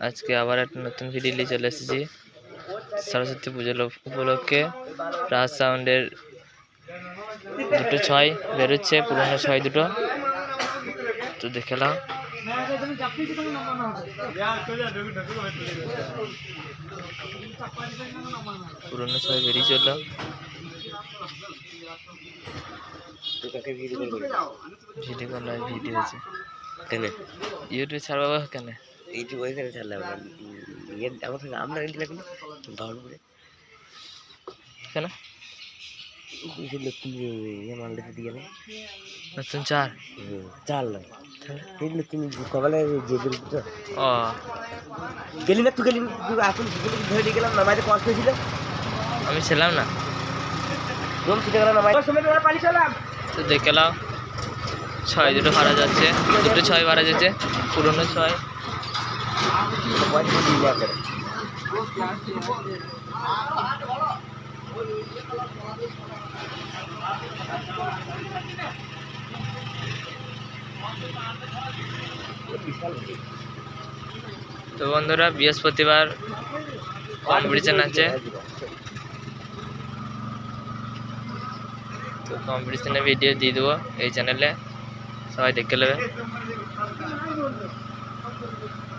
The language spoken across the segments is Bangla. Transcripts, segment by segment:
আজকে আবার একটা নতুন ভিডিও নিয়ে চলে এসেছি। সরস্বতী পুজো লো- উপলক্ষে রাজ সাউন্ডের দুটো ছয় বেরোচ্ছে পুরোনো ছয় দুটো। তো দেখে নাও। পুরোনো ছয় বেরিয়ে চলল। ভিডিও করলে ভিডিও আছে। কেন? ইউটিউবে ছাড়বা কেন? এইটুকু ওইখানে ছাড়লাম না ইয়ে আমার সঙ্গে আমরা রেডি লাগল বাউলপুরে কেন? নতুন ইয়ে মালটা দিয়ে গেলে। নতুন চার? চাল নয় তাহলে? যে বেরোতো ও। গেলি না তুই গেলি তুই এখন ধরে নিয়ে গেলাম নামাইতে কষ্ট হয়েছিল আমি ছিলাম না। রুম ছুটে গেলাম নামাই তোমার তো দেখে নাও ছয় দুটো ভাড়া যাচ্ছে দুটো ছয় ভাড়া যাচ্ছে পুরোনো ছয়। তো বন্ধুরা, বৃহস্পতিবার কম্পিটিশন আছে। তো কম্পিটিশনের ভিডিও দিয়ে দেবো এই চ্যানেলে সবাই দেখে নেবে।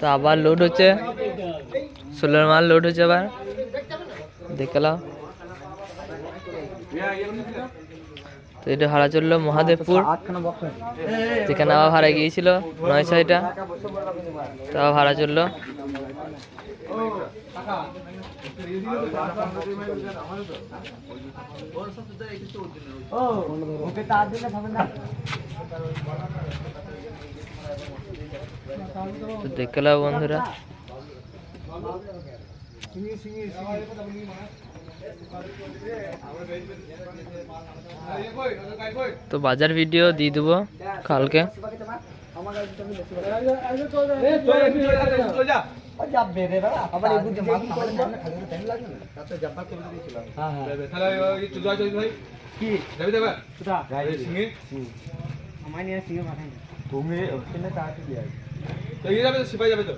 তো আবার লোড হচ্ছে। ষোলোর মাল লোড হচ্ছে আবার। দেখে তো এটা ভাড়া চলল মহাদেবপুর। যেখানে আবার ভাড়া গিয়েছিল, নয় ছয়টা। তো ভাড়া চলল। তো দেখে নাও বন্ধুরা তো বাজার ভিডিও দিয়ে দেবো কালকে সিপাই যাবে তো